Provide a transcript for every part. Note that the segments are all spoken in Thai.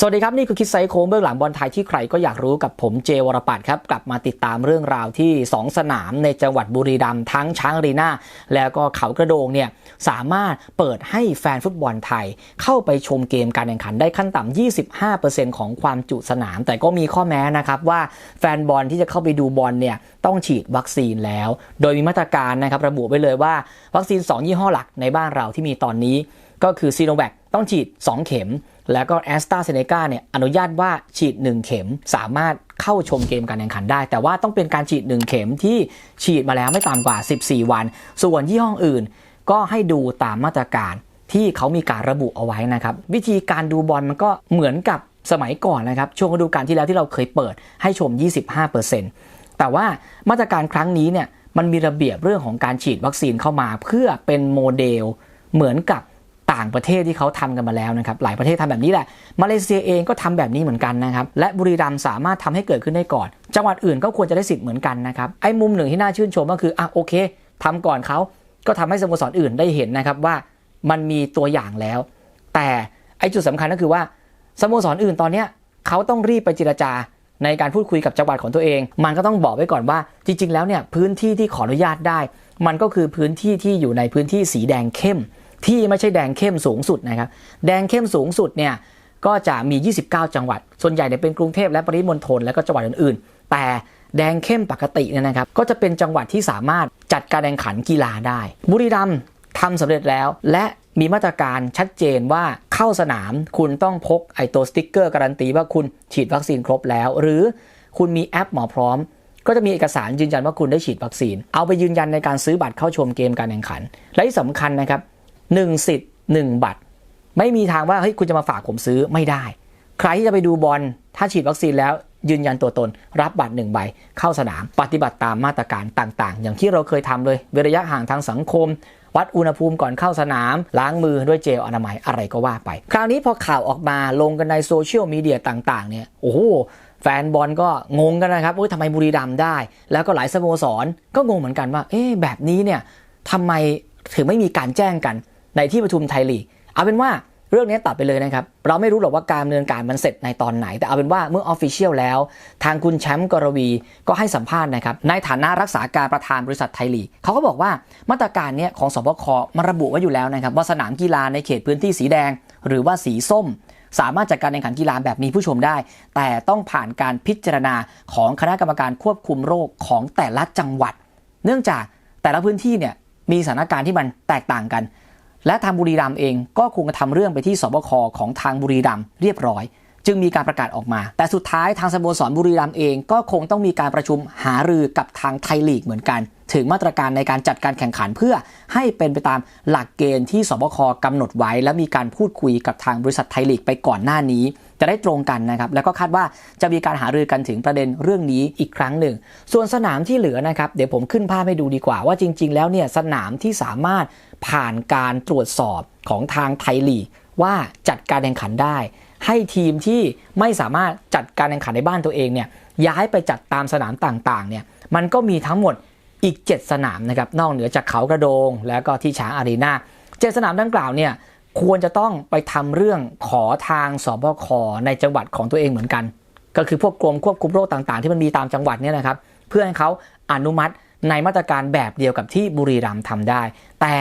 สวัสดีครับ นี่คือคิดไซโค้งเบื้องหลังบอลไทยที่ใครก็อยากรู้กับผมเจวรปัตครับ กลับมาติดตามเรื่องราวที่ 2 สนามในจังหวัดบุรีรัมย์ทั้งช้างรีนาแล้วก็เขากระโดงเนี่ยสามารถเปิดให้แฟนฟุตบอลไทย เข้าไปชมเกมการแข่งขันได้ขั้นต่ำ 25%ของความจุสนาม แต่ก็มีข้อแม้นะครับว่าแฟนบอลที่จะเข้าไปดูบอลเนี่ยต้องฉีดวัคซีนแล้ว โดยมีมาตรการนะครับระบุไว้เลยว่าวัคซีน 2 ยี่ห้อหลักในบ้านเราที่มีตอนนี้ ก็คือซีโนแวค ต้องฉีด 2 เข็ม แล้วก็แอสตราเซเนกาเนี่ยอนุญาตว่าฉีด 1 เข็มสามารถเข้าชมเกมการแข่งขันได้ แต่ว่าต้องเป็นการฉีด 1 เข็มที่ฉีดมาแล้วไม่ต่ำกว่า 14 วัน ส่วนยี่ห้ออื่น ก็ให้ดูตามมาตรการที่เขามีการระบุเอาไว้นะครับ วิธีการดูบอลมันก็เหมือนกับสมัยก่อนนะครับ ช่วงฤดูกาลที่แล้วที่เราเคยเปิดให้ชม 25%แต่ว่ามาตรการครั้งนี้เนี่ยมันมีระเบียบเรื่องของการฉีดวัคซีนเข้ามา เพื่อเป็นโมเดลเหมือนกับ ต่างประเทศที่เขาทำกันมาแล้วนะครับหลายประเทศทำแบบนี้แหละมาเลเซียเองก็ทำแบบนี้เหมือนกันนะครับและบุรีรัมย์สามารถทำให้เกิดขึ้นได้ก่อน จังหวัดอื่นก็ควรจะได้สิทธิ์เหมือนกันนะครับไอ้มุมหนึ่งที่น่าชื่นชมก็คืออะโอเคทำก่อนเขาก็ทำให้สโมสรอื่นได้เห็นนะครับว่ามันมีตัวอย่างแล้ว แต่ไอ้จุดสำคัญก็คือว่าสโมสรอื่นตอนเนี้ยเขาต้องรีบไปเจรจาในการพูดคุยกับจังหวัดของตัวเอง มันก็ต้องบอกไว้ก่อนว่า จริง ๆ แล้วเนี่ยพื้นที่ที่ขออนุญาตได้ มันก็คือพื้นที่ที่อยู่ในพื้นที่สีแดงเข้ม ที่ไม่ใช่แดงเข้มสูงสุดนะครับ แดงเข้มสูงสุดเนี่ยก็จะมี 29 จังหวัด ส่วนใหญ่เนี่ยเป็นกรุงเทพและปริมณฑลและก็จังหวัดอื่นๆ แต่แดงเข้มปกติเนี่ยนะครับ ก็จะเป็นจังหวัดที่สามารถจัดการแข่งขันกีฬาได้ บุรีรัมย์ทำสำเร็จแล้ว และมีมาตรการชัดเจนว่าเข้าสนามคุณต้องพกไอตัวสติ๊กเกอร์การันตีว่าคุณฉีดวัคซีนครบแล้ว หรือคุณมีแอปหมอพร้อม ก็จะมีเอกสารยืนยันว่าคุณได้ฉีดวัคซีน เอาไปยืนยันในการซื้อบัตรเข้าชมเกมการแข่งขัน และที่สำคัญนะครับ หนึ่งสิทธิ์หนึ่งบัตร ไม่มีทางว่าเฮ้ยคุณจะมาฝากผมซื้อไม่ได้ ใครที่จะไปดูบอลถ้าฉีดวัคซีนแล้วยืนยันตัวตน รับบัตรหนึ่งใบ เข้าสนามปฏิบัติตามมาตรการต่างๆ อย่างที่เราเคยทำเลยเว้นระยะห่างทางสังคม วัดอุณหภูมิก่อนเข้าสนาม ล้างมือด้วยเจลอนามัยอะไรก็ว่าไป คราวนี้พอข่าวออกมาลงกันในโซเชียลมีเดียต่างๆ เนี่ยโอ้โหแฟนบอลก็งงกันนะครับว่าทำไมบุรีรัมย์ได้ แล้วก็หลายสโมสรก็งงเหมือนกันว่า เอ๊ะแบบนี้เนี่ยทำไมถึงไม่มีการแจ้งกัน ในที่ประชุมไทยลีกเอาเป็นว่าเรื่องนี้ตัดไปเลยนะครับ เราไม่รู้หรอกว่าการดำเนินการมันเสร็จในตอนไหน แต่เอาเป็นว่าเมื่อออฟฟิเชียลแล้ว ทางคุณแชมป์กรวีก็ให้สัมภาษณ์นะครับ ในฐานะรักษาการประธานบริษัทไทยลีกเขาก็บอกว่ามาตรการนี้ของสบคมาระบุไว้อยู่แล้วนะครับ ว่าสนามกีฬาในเขตพื้นที่สีแดง หรือว่าสีส้ม สามารถจัดการแข่งขันกีฬาแบบมีผู้ชมได้ แต่ต้องผ่านการพิจารณาของคณะกรรมการควบคุมโรคของแต่ละจังหวัด เนื่องจากแต่ละพื้นที่เนี่ยมีสถานการณ์ที่มันแตกต่างกัน และทางบุรีรัมย์เองก็คงจะทำเรื่องไปที่สบคของทางบุรีรัมย์เรียบร้อย จึงมีการประกาศออกมา แต่สุดท้ายทางสโมสรบุรีรัมย์เองก็คงต้องมีการประชุมหารือกับทางไทยลีกเหมือนกัน ถึงมาตรการในการจัดการแข่งขันเพื่อให้เป็นไปตามหลักเกณฑ์ที่สบคกำหนดไว้ และมีการพูดคุยกับทางบริษัทไทยลีกไปก่อนหน้านี้ จะได้ตรงกันนะครับ แล้วก็คาดว่าจะมีการหารือกันถึงประเด็นเรื่องนี้อีกครั้งหนึ่ง ส่วนสนามที่เหลือนะครับ เดี๋ยวผมขึ้นภาพให้ดูดีกว่าว่าจริง ๆ แล้วเนี่ยสนามที่สามารถผ่านการตรวจสอบของทางไทยลีกว่าจัดการแข่งขันได้ ให้ทีมที่ไม่สามารถจัดการแข่งขันในบ้านตัวเองเนี่ยย้ายไปจัดตามสนามต่างๆเนี่ยมันก็มีทั้งหมดอีก 7 สนามนะครับนอกเหนือจากเขากระโดง แล้วก็ที่ช้างอารีนาเจ็ดสนามดังกล่าวเนี่ย ควรจะต้องไปทำเรื่องขอทางสบคในจังหวัดของตัวเองเหมือนกัน ก็คือพวกกรมควบคุมโรคต่างๆ ที่มันมีตามจังหวัดเนี่ยนะครับ เพื่อให้เขาอนุมัติในมาตรการแบบเดียวกับที่บุรีรัมย์ทำได้ แต่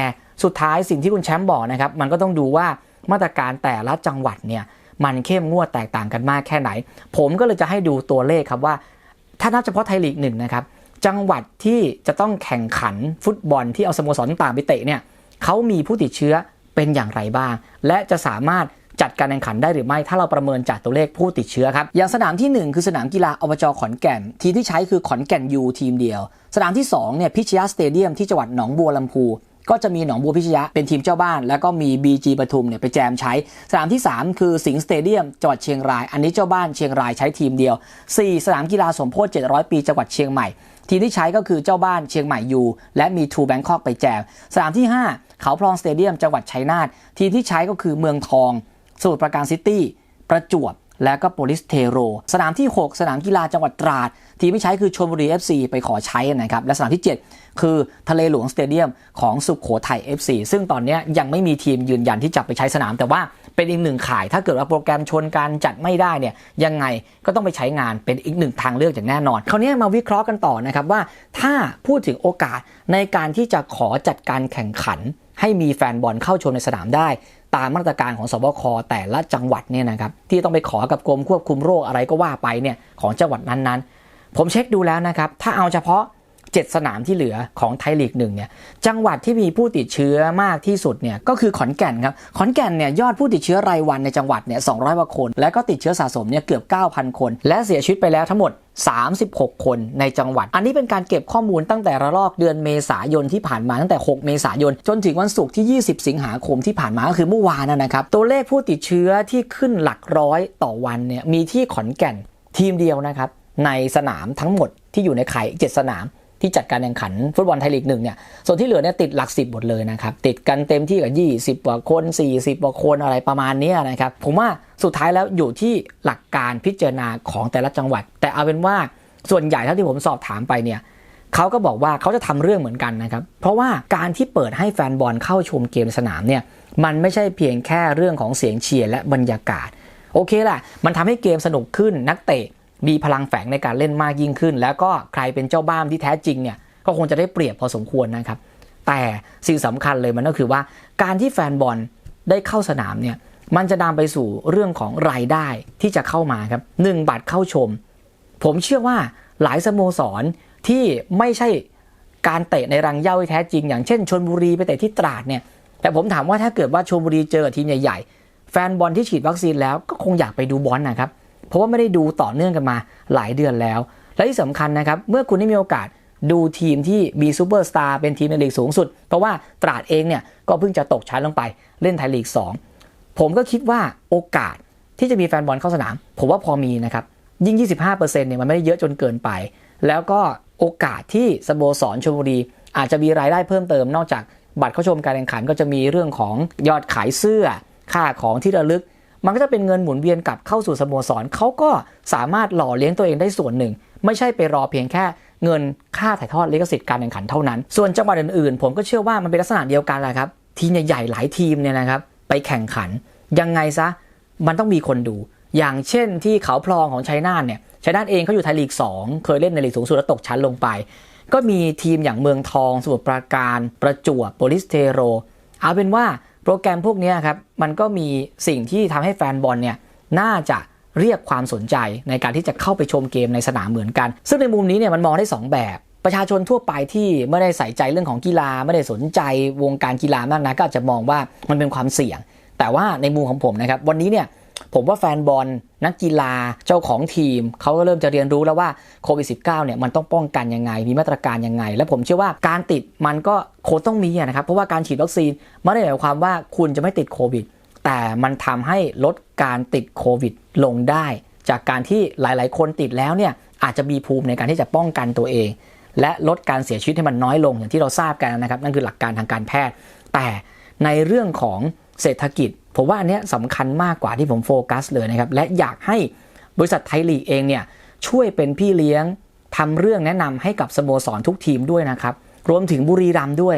สุดท้ายสิ่งที่คุณแชมป์บอกนะครับ มันก็ต้องดูว่ามาตรการแต่ละจังหวัดเนี่ยมันเข้มงวดแตกต่างกันมากแค่ไหน ผมก็เลยจะให้ดูตัวเลขครับว่า ถ้านับเฉพาะไทยลีกหนึ่งนะครับ จังหวัดที่จะต้องแข่งขันฟุตบอลที่เอาสโมสรต่างไปเตะเนี่ยเขามีผู้ติดเชื้อ เป็นอย่างไรบ้าง และจะสามารถจัดการแข่งขันได้หรือไม่ถ้าเราประเมินจากตัวเลขผู้ติดเชื้อครับ อย่างสนามทีหนึ่1 คือสนามกีฬาอบจขอนแก่น ทีมที่ใช้คือขอนแก่นยูทีมเดียว สนามที่2เนี่ยพิชยาสเตเดียมที่จังหวัดหนองบัวลำพูก็จะมีหนองบัวพิชยะเป็นทีมเจ้าบ้าน แล้วก็มี BG ปทุมเนี่ยไปแจมใช้ สนามที่ 3 คือสิงห์สเตเดียมจังหวัดเชียงราย อันนี้เจ้าบ้านเชียงรายใช้ทีมเดียว 4 สนามกีฬาสมโพธิ700 ปีจังหวัดเชียงใหม่ ทีมที่ใช้ก็คือเจ้าบ้านเชียงใหม่ยูและมีทูแบงคอกไปแจกสนามที่ 5 เขาพลองสเตเดียมจังหวัดชัยนาททีมที่ใช้ก็คือเมืองทองสมุทรปราการซิตี้ประจวบ และก็โปลิสเทโร สนามที่ 6 สนามกีฬาจังหวัดตราด ทีมที่ใช้คือชลบุรี FC ไปขอใช้นะครับ และสนามที่ 7 คือทะเลหลวงสเตเดียมของสุขโขทัย FC ซึ่งตอนนี้ยังไม่มีทีมยืนยันที่จะไปใช้สนาม แต่ว่าเป็นอีกหนึ่งข่าย ถ้าเกิดว่าโปรแกรมชนการจัดไม่ได้เนี่ยยังไงก็ต้องไปใช้งานเป็นอีกหนึ่งทางเลือกอย่างแน่นอน คราวนี้มาวิเคราะห์กันต่อนะครับว่า ถ้าพูดถึงโอกาสในการที่จะขอจัดการแข่งขัน ให้มีแฟนบอลเข้าชมในสนามได้ ตามมาตรการของสบคแต่ละจังหวัดเนี่ยนะครับที่ต้องไปขอกับกรมควบคุมโรคอะไรก็ว่าไปเนี่ยของจังหวัดนั้นๆ ผมเช็คดูแล้วนะครับ ถ้าเอาเฉพาะ 7 สนามที่เหลือของไทยลีกหนึ่งเนี่ยจังหวัดที่มีผู้ติดเชื้อมากที่สุดเนี่ยก็คือขอนแก่นครับขอนแก่นเนี่ยยอดผู้ติดเชื้อรายวันในจังหวัดเนี่ย200กว่าคน และก็ติดเชื้อสะสมเนี่ยเกือบ 9,000 คน และเสียชีวิตไปแล้วทั้งหมด 36 คนในจังหวัด อันนี้เป็นการเก็บข้อมูลตั้งแต่ระลอกเดือนเมษายนที่ผ่านมาตั้งแต่ 6 เมษายน จนถึงวันศุกร์ที่ 20 สิงหาคมที่ผ่านมาก็คือเมื่อวานนะนะครับ ตัวเลขผู้ติดเชื้อที่ขึ้นหลักร้อยต่อวันเนี่ยมีที่ขอนแก่นทีมเดียวนะครับในสนามทั้งหมดที่อยู่ในไข่เจ็ดสนาม ที่จัดการแข่งขันฟุตบอลไทยลีกหนึ่งเนี่ย ส่วนที่เหลือเนี่ยติดหลักสิบหมดเลยนะครับ ติดกันเต็มที่กับ 20กว่าคน 40กว่าคนอะไรประมาณนี้นะครับ ผมว่าสุดท้ายแล้วอยู่ที่หลักการพิจารณาของแต่ละจังหวัด แต่เอาเป็นว่าส่วนใหญ่เท่าที่ผมสอบถามไปเนี่ยเขาก็บอกว่าเขาจะทำเรื่องเหมือนกันนะครับ เพราะว่าการที่เปิดให้แฟนบอลเข้าชมเกมสนามเนี่ย มันไม่ใช่เพียงแค่เรื่องของเสียงเชียร์และบรรยากาศ โอเคแหละมันทำให้เกมสนุกขึ้นนักเตะ มีพลังแฝงในการเล่นมากยิ่งขึ้น แล้วก็ใครเป็นเจ้าบ้านที่แท้จริงเนี่ยก็คงจะได้เปรียบพอสมควรนะครับ แต่สิ่งสำคัญเลยมันก็คือว่า การที่แฟนบอลได้เข้าสนามเนี่ยมันจะนำไปสู่เรื่องของรายได้ที่จะเข้ามาครับหนึ่งบัตรเข้าชม ผมเชื่อว่าหลายสโมสรที่ไม่ใช่การเตะในรังเย้าที่แท้จริง อย่างเช่นชนบุรีไปเตะที่ตราดเนี่ยแต่ผมถามว่าถ้าเกิดว่าชนบุรีเจอกับทีมใหญ่ ๆ แฟนบอลที่ฉีดวัคซีนแล้วก็คงอยากไปดูบอลนะครับ เพราะว่าไม่ได้ดูต่อเนื่องกันมาหลายเดือนแล้ว และที่สำคัญนะครับ เมื่อคุณได้มีโอกาสดูทีมที่มีซูเปอร์สตาร์เป็นทีมในลีกสูงสุด เพราะว่าตราดเองเนี่ยก็เพิ่งจะตกชั้นลงไปเล่นไทยลีก 2 ผมก็คิดว่าโอกาสที่จะมีแฟนบอลเข้าสนาม ผมว่าพอมีนะครับ ยิ่ง 25%เนี่ยมันไม่ได้เยอะจนเกินไป แล้วก็โอกาสที่สโมสรชลบุรี อาจจะมีรายได้เพิ่มเติมนอกจากบัตรเข้าชมการแข่งขันก็จะมีเรื่องของยอดขายเสื้อค่าของที่ระลึก มันก็จะเป็นเงินหมุนเวียนกลับเข้าสู่สโมสรเขาก็สามารถหล่อเลี้ยงตัวเองได้ส่วนหนึ่ง ไม่ใช่ไปรอเพียงแค่เงินค่าถ่ายทอดลิขสิทธิ์การแข่งขันเท่านั้น ส่วนจังหวัดอื่นๆ ผมก็เชื่อว่ามันเป็นลักษณะเดียวกันแหละครับ ทีมใหญ่ๆหลายทีมเนี่ยนะครับ ไปแข่งขัน ยังไงซะ มันต้องมีคนดู อย่างเช่นที่เขาพลองของชัยนาทเนี่ยชัยนาทเองเขาอยู่ไทยลีก 2 เคยเล่นในลีกสูงสุดแล้วตกชั้นลงไป ก็มีทีมอย่างเมืองทอง สมุทรปราการ ประจวบโปลิสเทโร เอาเป็นว่า โปรแกรมพวกนี้ครับมันก็มีสิ่งที่ทำให้แฟนบอลเนี่ยน่าจะเรียกความสนใจในการที่จะเข้าไปชมเกมในสนามเหมือนกัน ซึ่งในมุมนี้เนี่ยมันมองได้ 2 แบบ ประชาชนทั่วไปที่ไม่ได้ใส่ใจเรื่องของกีฬา ไม่ได้สนใจวงการกีฬามากนะก็อาจจะมองว่ามันเป็นความเสี่ยง แต่ว่าในมุมของผมนะครับวันนี้เนี่ย ผมว่าแฟนบอลนักกีฬาเจ้าของทีม เขาก็เริ่มจะเรียนรู้แล้วว่าโควิด -19 เนี่ยมันต้องป้องกันยังไง มีมาตรการยังไง และผมเชื่อว่าการติดมันก็โคต้องมีนะครับ เพราะว่าการฉีดวัคซีนไม่ได้หมายความว่าคุณจะไม่ติดโควิด แต่มันทำให้ลดการติดโควิดลงได้ จากการที่หลาย ๆ คนติดแล้วเนี่ยอาจจะมีภูมิในการที่จะป้องกันตัวเอง และลดการเสียชีวิตให้มันน้อยลงอย่างที่เราทราบกันนะครับ นั่นคือหลักการทางการแพทย์ แต่ในเรื่องของเศรษฐกิจ ผมว่าอันเนี้ยสำคัญมากกว่าที่ผมโฟกัสเลยนะครับ และอยากให้บริษัทไทยลีกเองเนี่ยช่วยเป็นพี่เลี้ยงทำเรื่องแนะนำให้กับสโมสรทุกทีมด้วยนะครับ รวมถึงบุรีรัมย์ด้วย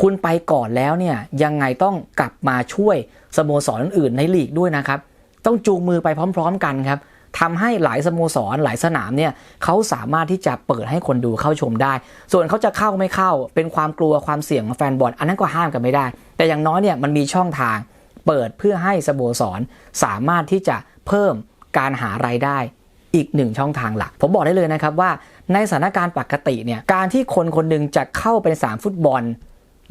คุณไปก่อนแล้วเนี่ยยังไงต้องกลับมาช่วยสโมสรอื่นในลีกด้วยนะครับ ต้องจูงมือไปพร้อม ๆ กันครับทำให้หลายสโมสรหลายสนามเนี่ยเขาสามารถที่จะเปิดให้คนดูเข้าชมได้ ส่วนเขาจะเข้าไม่เข้าเป็นความกลัวความเสี่ยงของแฟนบอลอันนั้นก็ห้ามกันไม่ได้ แต่อย่างน้อยเนี่ยมันมีช่องทาง เปิดเพื่อให้สโมสรสามารถที่จะเพิ่มการหารายได้อีกหนึ่งช่องทางหลัก ผมบอกได้เลยนะครับว่าในสถานการณ์ปกติเนี่ยการที่คนคนหนึ่งจะเข้าไปในสนามฟุตบอล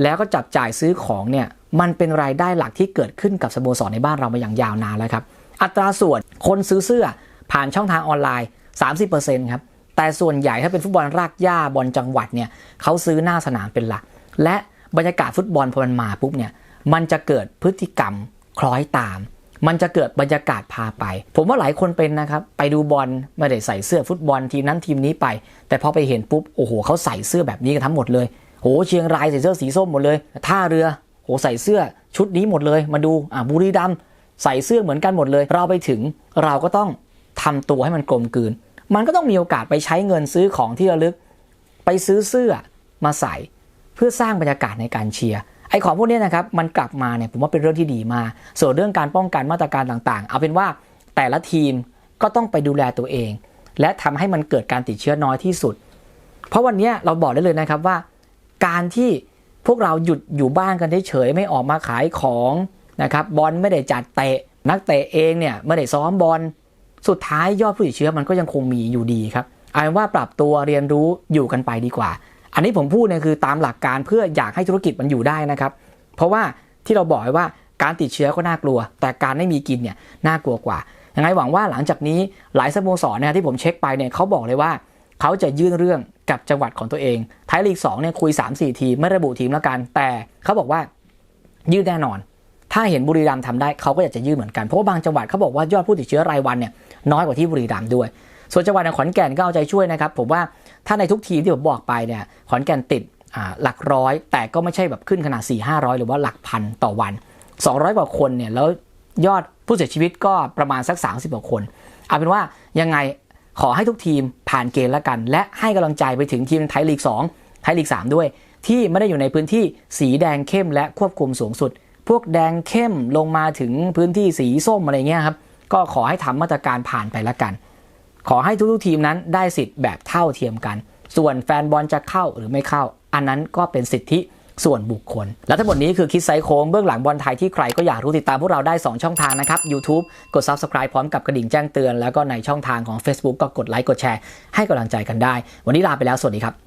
แล้วก็จับจ่ายซื้อของเนี่ยมันเป็นรายได้หลักที่เกิดขึ้นกับสโมสรในบ้านเรามาอย่างยาวนานแล้วครับอัตราส่วนคนซื้อเสื้อผ่านช่องทางออนไลน์ 30%ครับแต่ส่วนใหญ่ถ้าเป็นฟุตบอลรากหญ้าบอลจังหวัดเนี่ยเขาซื้อหน้าสนามเป็นหลัก และบรรยากาศฟุตบอลพอมันมาปุ๊บเนี่ย มันจะเกิดพฤติกรรมคล้อยตาม มันจะเกิดบรรยากาศพาไป ผมว่าหลายคนเป็นนะครับ ไปดูบอลไม่ได้ใส่เสื้อฟุตบอลทีมนั้นทีมนี้ไป แต่พอไปเห็นปุ๊บโอ้โหเขาใส่เสื้อแบบนี้กันทั้งหมดเลยโหเชียงรายใส่เสื้อสีส้มหมดเลย ท่าเรือโหใส่เสื้อชุดนี้หมดเลย มาดูอะบุรีรัมใส่เสื้อเหมือนกันหมดเลย เราไปถึงเราก็ต้องทำตัวให้มันกลมกลืน มันก็ต้องมีโอกาสไปใช้เงินซื้อของที่ระลึก ไปซื้อเสื้อมาใส่ เพื่อสร้างบรรยากาศในการเชียร์ ไอ้ของพวกนี้นะครับมันกลับมาเนี่ยผมว่าเป็นเรื่องที่ดีมา ส่วนเรื่องการป้องกันมาตรการต่างๆ เอาเป็นว่าแต่ละทีมก็ต้องไปดูแลตัวเอง และทำให้มันเกิดการติดเชื้อน้อยที่สุด เพราะวันนี้เราบอกได้เลยนะครับว่า การที่พวกเราหยุดอยู่บ้านกันเฉยๆไม่ออกมาขายของนะครับบอลไม่ได้จัดเตะ นักเตะเองเนี่ยไม่ได้ซ้อมบอลสุดท้ายยอดผู้ติดเชื้อมันก็ยังคงมีอยู่ดีครับเอาเป็นว่าปรับตัวเรียนรู้อยู่กันไปดีกว่า อันนี้ผมพูดเนี่ยคือตามหลักการเพื่ออยากให้ธุรกิจมันอยู่ได้นะครับ เพราะว่าที่เราบอกไว้ว่าการติดเชื้อก็น่ากลัว แต่การไม่มีกินเนี่ยน่ากลัวกว่ายังไงหวังว่าหลังจากนี้หลายสโมสรเนี่ยที่ผมเช็คไปเนี่ยเขาบอกเลยว่าเขาจะยื่นเรื่องกับจังหวัดของตัวเองไทยลีก2เนี่ยคุย 3-4 ทีมไม่ระบุทีมแล้วกัน แต่เขาบอกว่ายื่นแน่นอน ถ้าเห็นบุรีรัมย์ทำได้เขาก็อยากจะยื่นเหมือนกัน เพราะว่าบางจังหวัดเขาบอกว่ายอดผู้ติดเชื้อรายวันเนี่ยน้อยกว่าที่บุรีรัมย์ด้วย ส่วนจังหวัดนขอนแก่นก็เอาใจช่วยนะครับผมว่า ถ้าในทุกทีมที่ผมบอกไปเนี่ยขอนแก่นติดหลักร้อย แต่ก็ไม่ใช่แบบขึ้นขนาด 4 500 หรือว่าหลักพันต่อวัน 200 กว่าคนเนี่ยแล้วยอดผู้เสียชีวิตก็ประมาณสัก 30กว่าคน เอาเป็นว่ายังไงขอให้ทุกทีมผ่านเกณฑ์แล้วกัน และให้กำลังใจไปถึงทีมไทยลีก 2 ไทยลีก 3 ด้วย ที่ไม่ได้อยู่ในพื้นที่สีแดงเข้มและควบคุมสูงสุด พวกแดงเข้มลงมาถึงพื้นที่สีส้มอะไรเงี้ยครับก็ขอให้ทำมาตรการผ่านไปแล้วกัน ขอให้ทุกๆทีมนั้นได้สิทธิ์แบบเท่าเทียมกัน ส่วนแฟนบอลจะเข้าหรือไม่เข้า อันนั้นก็เป็นสิทธิส่วนบุคคล และทั้งหมดนี้คือคิดไซโค้งเบื้องหลังบอลไทยที่ใครก็อยากรู้ติดตามพวกเราได้ 2 ช่องทางนะครับ YouTube กด Subscribe พร้อมกับกระดิ่งแจ้งเตือน แล้วก็ในช่องทางของ Facebook ก็กดไลค์กดแชร์ให้กำลังใจกันได้ วันนี้ลาไปแล้วสวัสดีครับ